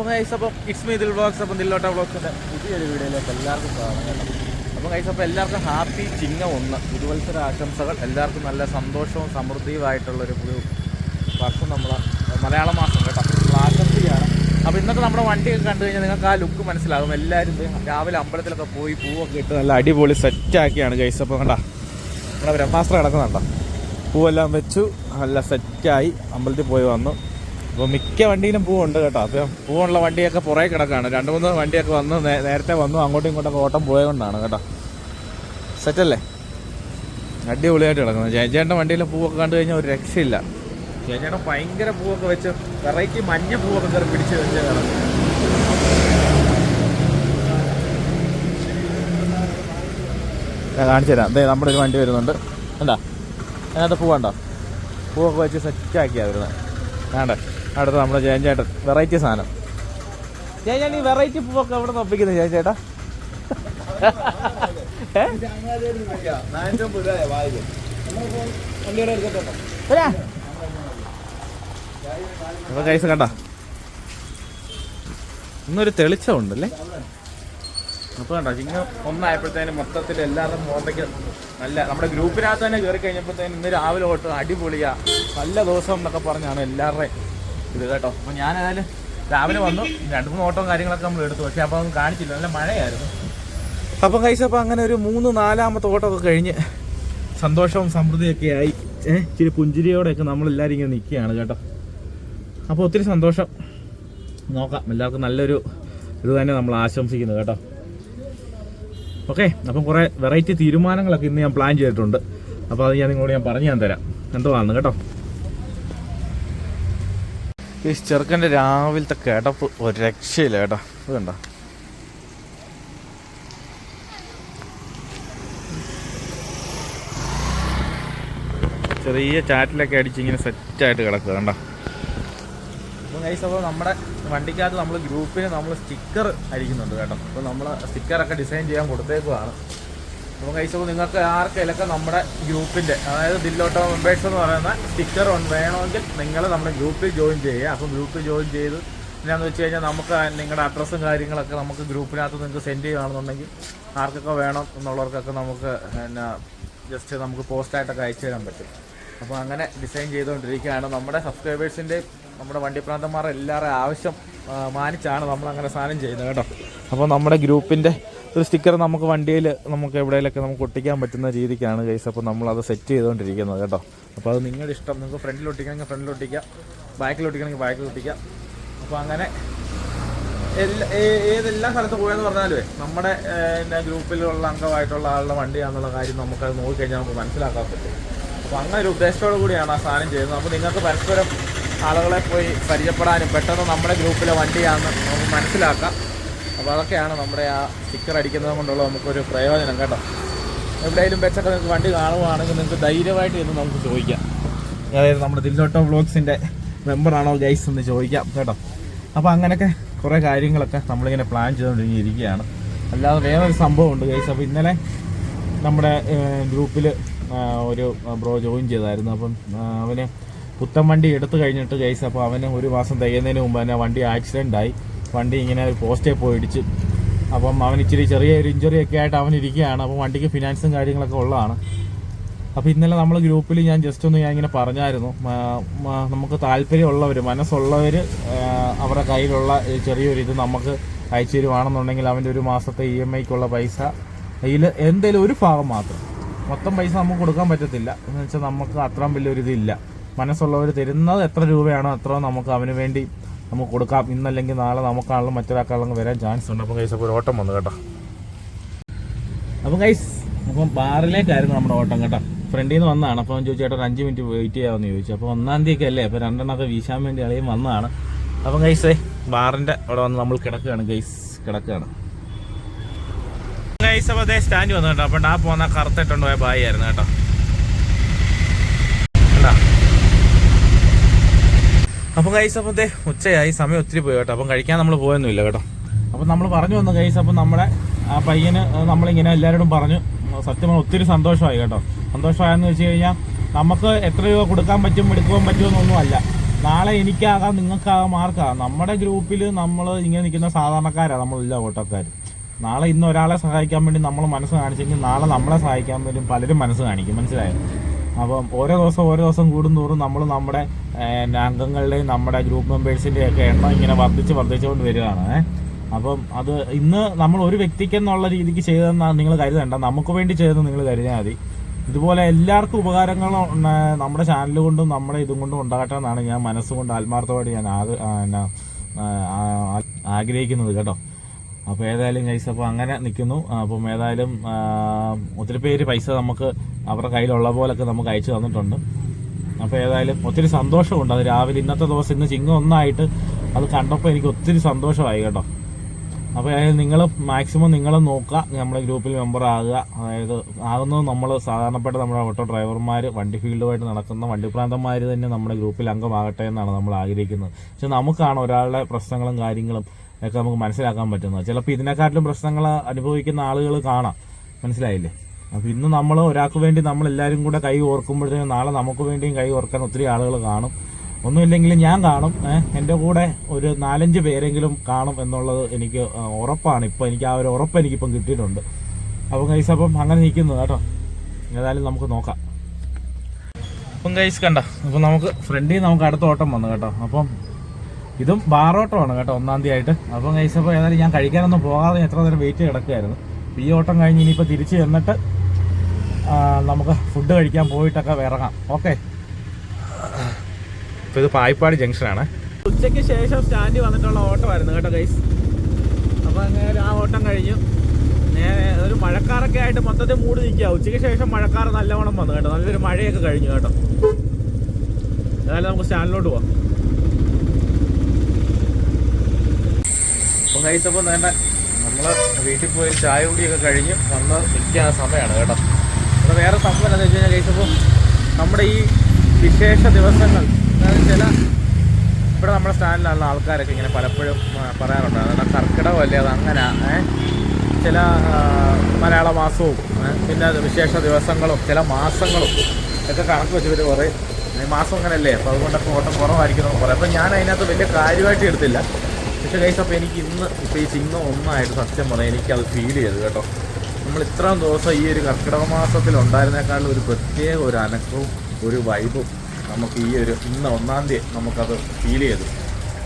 അപ്പം കൈസ് അപ്പം it's me Dil vlogs അപ്പം ദില്ലോട്ട വ്ളോഗ്സിന്റെ പുതിയൊരു വീഡിയോയിലേക്ക് എല്ലാവർക്കും സ്വാഗതം കേട്ടോ. അപ്പം കൈസ് അപ്പം എല്ലാവർക്കും ഹാപ്പി ചിങ്ങ ഒന്ന്. പുതുവത്സര ആശംസകൾ. എല്ലാവർക്കും നല്ല സന്തോഷവും സമൃദ്ധിയുമായിട്ടുള്ളൊരു പുതിയ വർഷം നമ്മൾ മലയാള മാസം കേട്ടോ. ആശംസിക്കുകയാണ് അപ്പോൾ ഇന്നത്തെ നമ്മുടെ വണ്ടിയൊക്കെ കണ്ടു കഴിഞ്ഞാൽ നിങ്ങൾക്ക് ആ ലുക്ക് മനസ്സിലാകും എല്ലാവരും രാവിലെ അമ്പലത്തിലൊക്കെ പോയി പൂവൊക്കെ ഇട്ട് നല്ല അടിപൊളി സെറ്റാക്കിയാണ് കൈസ് അപ്പോൾ കണ്ട നമ്മുടെ ബ്രഹ്മാസ്ത്രം കിടക്കുന്നുണ്ടോ? പൂവെല്ലാം വെച്ചു നല്ല സെറ്റായി അമ്പലത്തിൽ പോയി വന്നു. അപ്പോൾ മിക്ക വണ്ടിയിലും പൂവുണ്ട് കേട്ടോ. അപ്പോൾ പൂവുള്ള വണ്ടിയൊക്കെ പുറകെ കിടക്കുകയാണ് രണ്ട് മൂന്ന് വണ്ടിയൊക്കെ വന്ന് നേരത്തെ വന്നു അങ്ങോട്ടും ഇങ്ങോട്ടൊക്കെ ഓട്ടം പോയതുകൊണ്ടാണ് കേട്ടോ. സെറ്റല്ലേ? അടിപൊളിയായിട്ട് കിടക്കുന്നത് ജയചേട്ടന്റെ വണ്ടിയിലെ പൂവൊക്കെ കണ്ടു കഴിഞ്ഞാൽ ഒരു രക്ഷയില്ല. ചേച്ചേട്ടൻ ഭയങ്കര പൂവൊക്കെ വെച്ച് വെറൈറ്റി മഞ്ഞ പൂവൊക്കെ കയറി പിടിച്ച് വെച്ച് കിടക്കും കാണിച്ചു തരാം. അതെ നമ്മുടെ ഒരു വണ്ടി വരുന്നുണ്ട്. എന്താ അതിനകത്ത് പൂവുണ്ടോ? പൂവൊക്കെ വെച്ച് സെറ്റാക്കിയാണ് വരുന്നത്. വേണ്ട അടുത്ത നമ്മുടെ ജയൻചേട്ടൻ വെറൈറ്റി സാധനം. ജയൻചേട്ടൻ ഈ വെറൈറ്റി പൂവൊക്കെ എവിടെ നിന്ന് ഒപ്പിക്കുന്നത് ജയൻചേട്ടാ കൈസ് കണ്ട? ഇന്നൊരു തെളിച്ചമുണ്ടല്ലേ? അപ്പൊ കണ്ടോ ഇങ്ങ് ഒന്നായപ്പോഴത്തേനും മൊത്തത്തിൽ എല്ലാവരും മോന്തയ്ക്ക് നല്ല നമ്മുടെ ഗ്രൂപ്പിനകത്ത് തന്നെ കയറി കഴിഞ്ഞപ്പോഴത്തേനും ഇന്ന് രാവിലെ തൊട്ട് അടിപൊളിയാ. നല്ല ദിവസം എന്നൊക്കെ പറഞ്ഞാണ് എല്ലാവരുടെയും ഇത് കേട്ടോ. അപ്പൊ ഞാൻ ഏതായാലും രാവിലെ വന്നു. രണ്ട് മൂന്ന് ഓട്ടവും കാര്യങ്ങളൊക്കെ നമ്മൾ എടുത്തു. പക്ഷെ അപ്പോൾ ഒന്നും കാണിച്ചില്ല. നല്ല മഴയായിരുന്നു. അപ്പം അപ്പോൾ അങ്ങനെ ഒരു മൂന്ന് നാലാമത്തെ ഓട്ടോ ഒക്കെ കഴിഞ്ഞ് സന്തോഷവും സമൃദ്ധിയൊക്കെ ആയി. ഏഹ് ഇച്ചിരി പുഞ്ചിരിയോടെയൊക്കെ നമ്മളെല്ലാവരും ഇങ്ങനെ നിൽക്കുകയാണ് കേട്ടോ. അപ്പോൾ ഒത്തിരി സന്തോഷം. നോക്കാം. എല്ലാവർക്കും നല്ലൊരു ഇത് തന്നെ നമ്മൾ ആശംസിക്കുന്നു കേട്ടോ. ഓക്കെ അപ്പം കുറേ വെറൈറ്റി തീരുമാനങ്ങളൊക്കെ ഇന്ന് ഞാൻ പ്ലാൻ ചെയ്തിട്ടുണ്ട്. അപ്പോൾ അത് ഞാൻ നിങ്ങളോട് ഞാൻ പറഞ്ഞു ഞാൻ തരാം. എന്തുവാണെന്ന് കേട്ടോ? ഈ ചെറുക്കന്റെ രാവിലത്തെ കിടപ്പ് ഒരു രക്ഷയില്ല കേട്ടോ. ഇത് കണ്ട? ചെറിയ ചാറ്റിലൊക്കെ അടിച്ച് ഇങ്ങനെ സെറ്റായിട്ട് കിടക്കുക കണ്ട? അപ്പം ഗൈസ് അപ്പോൾ നമ്മുടെ വണ്ടിക്കകത്ത് നമ്മൾ ഗ്രൂപ്പിന് നമ്മൾ സ്റ്റിക്കർ അടിക്കുന്നുണ്ട് കേട്ടോ. അപ്പോൾ നമ്മൾ സ്റ്റിക്കറൊക്കെ ഡിസൈൻ ചെയ്യാൻ കൊടുത്തേക്കുവാണ്. അപ്പോൾ ഗൈസ് നിങ്ങൾക്ക് ആർക്കെങ്കിലൊക്കെ നമ്മുടെ ഗ്രൂപ്പിന്റെ അതായത് ദില്ലോട്ടോ മെമ്പേഴ്സ് എന്ന് പറയുന്ന സ്റ്റിക്കർ വേണമെങ്കിൽ നിങ്ങൾ നമ്മുടെ ഗ്രൂപ്പിൽ ജോയിൻ ചെയ്യുക. അപ്പം ഗ്രൂപ്പിൽ ജോയിൻ ചെയ്ത് എന്നാന്ന് വെച്ച് കഴിഞ്ഞാൽ നമുക്ക് നിങ്ങളുടെ അഡ്രസ്സും കാര്യങ്ങളൊക്കെ നമുക്ക് ഗ്രൂപ്പിനകത്ത് നിങ്ങൾക്ക് സെൻഡ് ചെയ്യുകയാണെന്നുണ്ടെങ്കിൽ ആർക്കൊക്കെ വേണം എന്നുള്ളവർക്കൊക്കെ നമുക്ക് എന്നാ ജസ്റ്റ് നമുക്ക് പോസ്റ്റായിട്ടൊക്കെ അയച്ചു തരാൻ പറ്റും. അപ്പോൾ അങ്ങനെ ഡിസൈൻ ചെയ്തുകൊണ്ടിരിക്കുകയാണ്. നമ്മുടെ സബ്സ്ക്രൈബേഴ്സിന്റെയും നമ്മുടെ വണ്ടിപ്രാന്തന്മാരുടെ എല്ലാവരുടെ ആവശ്യം മാനിച്ചാണ് നമ്മൾ അങ്ങനെ സാധനം ചെയ്യുന്നത് കേട്ടോ. അപ്പോൾ നമ്മുടെ ഗ്രൂപ്പിന്റെ ഒരു സ്റ്റിക്കർ നമുക്ക് വണ്ടിയിൽ നമുക്ക് എവിടെയെങ്കിലൊക്കെ നമുക്ക് ഒട്ടിക്കാൻ പറ്റുന്ന രീതിക്കാണ് ഗൈസ് അപ്പോൾ നമ്മളത് സെറ്റ് ചെയ്തുകൊണ്ടിരിക്കുന്നത് കേട്ടോ. അപ്പോൾ അത് നിങ്ങളുടെ ഇഷ്ടം. നിങ്ങൾക്ക് ഫ്രണ്ടിൽ ഒട്ടിക്കണമെങ്കിൽ ഫ്രണ്ടിൽ ഒട്ടിക്കാം. ബാക്കിൽ ഒട്ടിക്കണമെങ്കിൽ ബാക്കിൽ ഒട്ടിക്കാം. അപ്പോൾ അങ്ങനെ എല്ലാ ഏതെല്ലാം സ്ഥലത്ത് പോയെന്ന് പറഞ്ഞാലുവേ നമ്മുടെ ഗ്രൂപ്പിലുള്ള അംഗമായിട്ടുള്ള ആളുടെ വണ്ടിയാണെന്നുള്ള കാര്യം നമുക്കത് നോക്കിക്കഴിഞ്ഞാൽ നമുക്ക് മനസ്സിലാക്കാൻ പറ്റും. അപ്പോൾ അങ്ങനെ ഒരു ഉദ്ദേശത്തോടു കൂടിയാണ് ആ സാധനം ചെയ്യുന്നത്. അപ്പോൾ നിങ്ങൾക്ക് പരസ്പരം ആളുകളെ പോയി പരിചയപ്പെടാനും പെട്ടെന്ന് നമ്മുടെ ഗ്രൂപ്പിലെ വണ്ടിയാണെന്ന് നമുക്ക് മനസ്സിലാക്കാം. അപ്പോൾ അതൊക്കെയാണ് നമ്മുടെ ആ സ്റ്റിക്കർ അടിക്കുന്നത് കൊണ്ടുള്ള നമുക്കൊരു പ്രയോജനം കേട്ടോ. എവിടെയെങ്കിലും വെച്ചൊക്കെ നിങ്ങൾക്ക് വണ്ടി കാണുവാണെങ്കിൽ നിങ്ങൾക്ക് ധൈര്യമായിട്ട് ഇന്ന് നമുക്ക് ചോദിക്കാം. അതായത് നമ്മുടെ ദില്ലോട്ടോ വ്ളോഗ്സിന്റെ മെമ്പറാണോ ഗൈസ് എന്ന് ചോദിക്കാം കേട്ടോ. അപ്പോൾ അങ്ങനെയൊക്കെ കുറേ കാര്യങ്ങളൊക്കെ നമ്മളിങ്ങനെ പ്ലാൻ ചെയ്തുകൊണ്ടിരിക്കുകയാണ്. അല്ലാതെ വേറൊരു സംഭവമുണ്ട് ഗൈസ് അപ്പോൾ ഇന്നലെ നമ്മുടെ ഗ്രൂപ്പിൽ ഒരു ബ്രോ ജോയിൻ ചെയ്തായിരുന്നു. അപ്പം അവന് പുത്തൻ വണ്ടി എടുത്തു കഴിഞ്ഞിട്ട് ഗൈസ് അപ്പോൾ അവന് ഒരു മാസം തികയുന്നതിന് മുമ്പ് തന്നെ വണ്ടി ആക്സിഡന്റ് ആയി. വണ്ടി ഇങ്ങനെ ഒരു പോസ്റ്റേ പോയി ഇടിച്ച്. അപ്പം അവൻ ഇച്ചിരി ചെറിയ ഒരു ഇഞ്ചുറി ഒക്കെ ആയിട്ട് അവൻ ഇരിക്കുകയാണ്. അപ്പം വണ്ടിക്ക് ഫിനാൻസും കാര്യങ്ങളൊക്കെ ഉള്ളതാണ്. അപ്പോൾ ഇന്നലെ നമ്മൾ ഗ്രൂപ്പിൽ ഞാൻ ജസ്റ്റ് ഒന്ന് ഞാൻ ഇങ്ങനെ പറഞ്ഞായിരുന്നു. നമുക്ക് താല്പര്യമുള്ളവർ മനസ്സുള്ളവർ അവരുടെ കയ്യിലുള്ള ചെറിയൊരു ഇത് നമുക്ക് അയച്ചു തരുവാണെന്നുണ്ടെങ്കിൽ അവന്റെ ഒരു മാസത്തെ ഇ എം ഐക്കുള്ള പൈസ അതിൽ എന്തെങ്കിലും ഒരു ഭാഗം മാത്രം. മൊത്തം പൈസ നമുക്ക് കൊടുക്കാൻ പറ്റത്തില്ല. എന്ന് വെച്ചാൽ നമുക്ക് അത്രയും വലിയൊരു ഇതില്ല മനസ്സുള്ളവർ തരുന്നത് എത്ര രൂപയാണോ അത്ര നമുക്ക് അവന് വേണ്ടി നമുക്ക് കൊടുക്കാം. ഇന്നല്ലെങ്കിൽ നാളെ നമുക്കാണെങ്കിലും മറ്റൊരാൾക്കാണെങ്കിലും വരാൻ ചാൻസ് ഉണ്ട്. അപ്പം കൈസ് അപ്പോൾ ഒരു ഓട്ടം വന്നു കേട്ടോ. അപ്പം കൈസ് അപ്പം ബാറിലേക്കായിരുന്നു നമ്മുടെ ഓട്ടം കേട്ടോ. ഫ്രണ്ടിൽ നിന്ന് വന്നതാണ്. അവൻ ചോദിച്ചു ചേട്ടാ അഞ്ച് മിനിറ്റ് വെയിറ്റ് ചെയ്യാമെന്ന് ചോദിച്ചു. അപ്പോൾ ഒന്നാം തീയതി അല്ലേ? അപ്പോൾ രണ്ടെണ്ണമൊക്കെ വീശാൻ വേണ്ടി അളിയും വന്നതാണ്. അപ്പം കൈസേ ബാറിന്റെ അവിടെ വന്ന് നമ്മൾ കിടക്കുകയാണ് കൈസ് കിടക്കുകയാണ്. ഗൈസ് അപ്പോൾ അതേ സ്റ്റാൻഡ് വന്നു കേട്ടോ. അപ്പം ആ പോകുന്ന കറുത്തിട്ടുണ്ട് പോയ ബായി ആയിരുന്നു കേട്ടോ. അപ്പം കൈസ് അപ്പം ദേ ഉച്ചയായി. സമയം ഒത്തിരി പോയി കേട്ടോ. അപ്പം കഴിക്കാൻ നമ്മൾ പോയൊന്നുമില്ല കേട്ടോ. അപ്പം നമ്മൾ പറഞ്ഞു വന്ന കൈസ് അപ്പം നമ്മുടെ ആ പയ്യന് നമ്മളിങ്ങനെ എല്ലാവരോടും പറഞ്ഞു. സത്യം ഒത്തിരി സന്തോഷമായി കേട്ടോ. സന്തോഷമായെന്ന് വെച്ച് കഴിഞ്ഞാൽ നമുക്ക് എത്ര രൂപ കൊടുക്കാൻ പറ്റും എടുക്കുവാൻ പറ്റുമെന്നൊന്നും അല്ല. നാളെ എനിക്കാകാം നിങ്ങൾക്കാകാം ആർക്കാകാം. നമ്മുടെ ഗ്രൂപ്പിൽ നമ്മൾ ഇങ്ങനെ നിൽക്കുന്ന സാധാരണക്കാരാണ് നമ്മളല്ല ഓട്ടക്കാർ നാളെ ഇന്ന് ഒരാളെ സഹായിക്കാൻ വേണ്ടി നമ്മൾ മനസ്സ് കാണിച്ചെങ്കിൽ നാളെ നമ്മളെ സഹായിക്കാൻ വേണ്ടി പലരും മനസ്സ് കാണിക്കും. മനസ്സിലായോ? അപ്പം ഓരോ ദിവസം ഓരോ ദിവസം കൂടുന്തോറും നമ്മൾ നമ്മുടെ അംഗങ്ങളുടെയും നമ്മുടെ ഗ്രൂപ്പ് മെമ്പേഴ്സിന്റെയും ഒക്കെ എണ്ണം ഇങ്ങനെ വർദ്ധിച്ച് വർദ്ധിച്ചുകൊണ്ട് വരികയാണ്. അപ്പം അത് ഇന്ന് നമ്മൾ ഒരു വ്യക്തിക്കെന്നുള്ള രീതിക്ക് ചെയ്തതെന്നാണ് നിങ്ങൾ കരുതണ്ട. നമുക്ക് വേണ്ടി ചെയ്തതെന്ന് നിങ്ങൾ കരുതിയാൽ മതി. ഇതുപോലെ എല്ലാവർക്കും ഉപകാരങ്ങൾ നമ്മുടെ ചാനൽ കൊണ്ടും നമ്മുടെ ഇതും കൊണ്ടും ഉണ്ടാകട്ടെ എന്നാണ് ഞാൻ മനസ്സുകൊണ്ട് ആത്മാർത്ഥമായിട്ട് ഞാൻ ആഗ്രഹിക്കുന്നത് കേട്ടോ. അപ്പോൾ ഏതായാലും കൈസ് അപ്പോൾ അങ്ങനെ നിൽക്കുന്നു. അപ്പം ഏതായാലും ഒത്തിരി പേര് പൈസ നമുക്ക് അവരുടെ കയ്യിലുള്ള പോലൊക്കെ നമുക്ക് അയച്ചു തന്നിട്ടുണ്ട്. അപ്പോൾ ഏതായാലും ഒത്തിരി സന്തോഷമുണ്ട്. അത് രാവിലെ ഇന്നത്തെ ദിവസം ഇന്ന് ചിങ്ങം ഒന്നായിട്ട് അത് കണ്ടപ്പോൾ എനിക്ക് ഒത്തിരി സന്തോഷമായി കേട്ടോ. അപ്പോൾ നിങ്ങൾ മാക്സിമം നിങ്ങൾ നോക്കുക. നമ്മുടെ ഗ്രൂപ്പിൽ മെമ്പർ ആകുക. അതായത് ആകുന്നത് നമ്മൾ സാധാരണപ്പെട്ട നമ്മുടെ ഓട്ടോ ഡ്രൈവർമാർ വണ്ടി ഫീൽഡുമായിട്ട് നടക്കുന്ന വണ്ടിപ്രാന്തന്മാർ തന്നെ നമ്മുടെ ഗ്രൂപ്പിൽ അംഗമാകട്ടെ എന്നാണ് നമ്മൾ ആഗ്രഹിക്കുന്നത്. പക്ഷെ നമുക്കാണ് ഒരാളുടെ പ്രശ്നങ്ങളും കാര്യങ്ങളും ഒക്കെ നമുക്ക് മനസ്സിലാക്കാൻ പറ്റുന്നത് ചിലപ്പോൾ ഇതിനെക്കാട്ടിലും പ്രശ്നങ്ങൾ അനുഭവിക്കുന്ന ആളുകൾ കാണാം. മനസ്സിലായില്ലേ? അപ്പോൾ ഇന്ന് നമ്മൾ ഒരാൾക്ക് വേണ്ടി നമ്മൾ എല്ലാവരും കൂടെ കൈ ഓർക്കുമ്പോഴത്തേക്കും നാളെ നമുക്ക് വേണ്ടിയും കൈ ഓർക്കാൻ ഒത്തിരി ആളുകൾ കാണും. ഒന്നുമില്ലെങ്കിലും ഞാൻ കാണും. എന്റെ കൂടെ ഒരു നാലഞ്ച് പേരെങ്കിലും കാണും എന്നുള്ളത് എനിക്ക് ഉറപ്പാണ്. ഇപ്പോൾ എനിക്ക് ആ ഒരു ഉറപ്പ് എനിക്കിപ്പം കിട്ടിയിട്ടുണ്ട്. അപ്പം കൈസ് അപ്പം അങ്ങനെ നിൽക്കുന്നു കേട്ടോ. ഏതായാലും നമുക്ക് നോക്കാം. അപ്പം കൈസ് കണ്ട അപ്പം നമുക്ക് ഫ്രണ്ടിൽ നമുക്ക് അടുത്ത ഓട്ടം വന്നു കേട്ടോ. അപ്പം ഇതും ബാറോട്ടമാണ് കേട്ടോ ഒന്നാം തീയതി ആയിട്ട് അപ്പം കഴിച്ചപ്പോൾ ഏതായാലും ഞാൻ കഴിക്കാനൊന്നും പോകാതെ എത്ര നേരം വെയിറ്റ് കിടക്കുമായിരുന്നു ഈ ഓട്ടം കഴിഞ്ഞ് ഇനിയിപ്പോൾ തിരിച്ച് ചെന്നിട്ട് നമുക്ക് ഫുഡ് കഴിക്കാൻ പോയിട്ടൊക്കെ ഇറങ്ങാം ഓക്കെ ഇപ്പോൾ ഇത് പായിപ്പാട് ജംഗ്ഷനാണ് ഉച്ചയ്ക്ക് ശേഷം സ്റ്റാൻഡിൽ വന്നിട്ടുള്ള ഓട്ടമായിരുന്നു കേട്ടോ ഗൈസ് അപ്പോൾ അങ്ങനെ ആ ഓട്ടം കഴിഞ്ഞു. നേരെ ഒരു മഴക്കാറൊക്കെ ആയിട്ട് മൊത്തത്തിൽ മൂടി നിൽക്കുക. ഉച്ചയ്ക്ക് ശേഷം മഴക്കാർ നല്ലവണ്ണം വന്നു കേട്ടോ. നല്ലൊരു മഴയൊക്കെ കഴിഞ്ഞു കേട്ടോ. ഏതായാലും നമുക്ക് സ്റ്റാൻഡിലോട്ട് പോവാം. അപ്പം ഗൈസ് തന്നെ നമ്മൾ വീട്ടിൽ പോയി ചായ കുടിയൊക്കെ കഴിഞ്ഞ് വന്ന് നിൽക്കുന്ന സമയമാണ് കേട്ടോ. അപ്പോൾ വേറെ സംഭവം എന്താണെന്ന് വെച്ച് കഴിഞ്ഞാൽ അപ്പോൾ നമ്മുടെ ഈ വിശേഷ ദിവസങ്ങൾ അതായത് ചില ഇവിടെ നമ്മുടെ സ്റ്റാൻഡിലുള്ള ആൾക്കാരൊക്കെ ഇങ്ങനെ പലപ്പോഴും പറയാറുണ്ട്. അതാണ് കർക്കിടകമല്ലേ അത് അങ്ങനെ ചില മലയാള മാസവും പിന്നെ വിശേഷ ദിവസങ്ങളും ചില മാസങ്ങളും ഒക്കെ കണക്ക് വെച്ചിട്ട് കുറേ ഈ മാസം അങ്ങനെയല്ലേ? അപ്പോൾ അതുകൊണ്ടൊക്കെ ഓട്ടം കുറവായിരിക്കും പറയും. അപ്പോൾ ഞാൻ അതിനകത്ത് വലിയ കാര്യമായിട്ട് എടുത്തില്ല. പക്ഷേ കൈസ് അപ്പോൾ എനിക്ക് ഇന്ന് ഈ ചിങ്ങം ഒന്നായിട്ട് സത്യം പറയാം എനിക്കത് ഫീൽ ചെയ്തു കേട്ടോ. നമ്മൾ ഇത്രയും ദിവസം ഈ ഒരു കർക്കിടക മാസത്തിൽ ഉണ്ടായിരുന്നേക്കാളും ഒരു പ്രത്യേക ഒരു അനക്കവും ഒരു വൈബും നമുക്ക് ഈ ഒരു ഇന്ന് ഒന്നാം തീയതി നമുക്കത് ഫീൽ ചെയ്തു.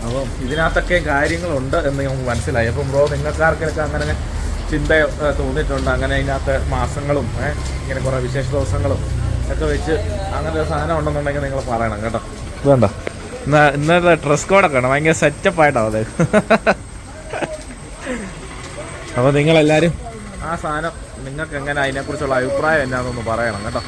അപ്പം ഇതിനകത്തൊക്കെ കാര്യങ്ങളുണ്ട് എന്ന് നമുക്ക് മനസ്സിലായി. അപ്പം ബ്രോ നിങ്ങൾക്കാർക്കൊക്കെ അങ്ങനെ ചിന്ത തോന്നിയിട്ടുണ്ട്? അങ്ങനെ ഇതിനകത്ത് മാസങ്ങളും ഇങ്ങനെ കുറേ വിശേഷ ദിവസങ്ങളും ഒക്കെ വെച്ച് അങ്ങനെ ഒരു സാധനം ഉണ്ടെന്നുണ്ടെങ്കിൽ നിങ്ങൾ പറയണം കേട്ടോ. വേണ്ട. ഇന്നത്തെ ഡ്രസ് കോഡൊക്കെ ആണ് ഭയങ്കര സെറ്റപ്പ് ആയിട്ടാവും അത്. അപ്പോൾ നിങ്ങളെല്ലാവരും ആ സാധനം നിങ്ങൾക്ക് എങ്ങനെ അതിനെക്കുറിച്ചുള്ള അഭിപ്രായം എന്നാന്നൊന്ന് പറയണം കേട്ടോ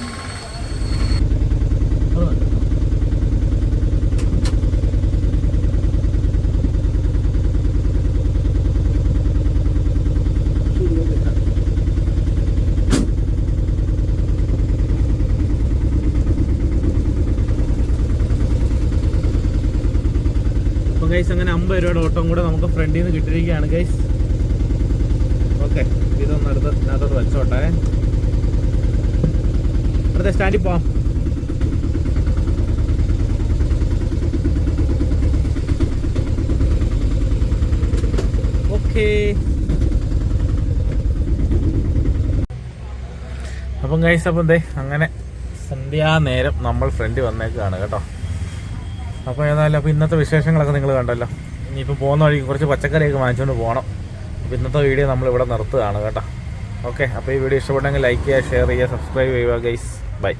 അപ്പോൾ ഗൈസ് അങ്ങനെ അമ്പത് രൂപയുടെ ഓട്ടം കൂടെ നമുക്ക് ഫ്രണ്ടിൽ നിന്ന് കിട്ടിയിരിക്കുകയാണ് ഗൈസ് ഓക്കെ ഇതൊന്ന് അടുത്ത് അതിനകത്തോട്ട് വെച്ചോട്ടെ. അടുത്ത സ്റ്റാൻഡിൽ പോവാം. ഓക്കെ അപ്പം ഗൈസ് അപ്പം എന്തേ അങ്ങനെ സന്ധ്യാനേരം നമ്മൾ ഫ്രണ്ട് വന്നേക്കാണ് കേട്ടോ. അപ്പോൾ ഏതായാലും അപ്പോൾ ഇന്നത്തെ വിശേഷങ്ങളൊക്കെ നിങ്ങൾ കണ്ടല്ലോ. ഇനിയിപ്പോൾ പോകുന്ന വഴിക്ക് കുറച്ച് പച്ചക്കറിയൊക്കെ വാങ്ങിച്ചുകൊണ്ട് പോകണം അപ്പോൾ ഇന്നത്തെ വീഡിയോ നമ്മൾ ഇവിടെ നിർത്തുകയാണ് കേട്ടോ. ഓക്കെ അപ്പോൾ ഈ വീഡിയോ ഇഷ്ടപ്പെട്ടെങ്കിൽ ലൈക്ക് ചെയ്യുക ഷെയർ ചെയ്യുക സബ്സ്ക്രൈബ് ചെയ്യുക ഗൈസ് ബൈ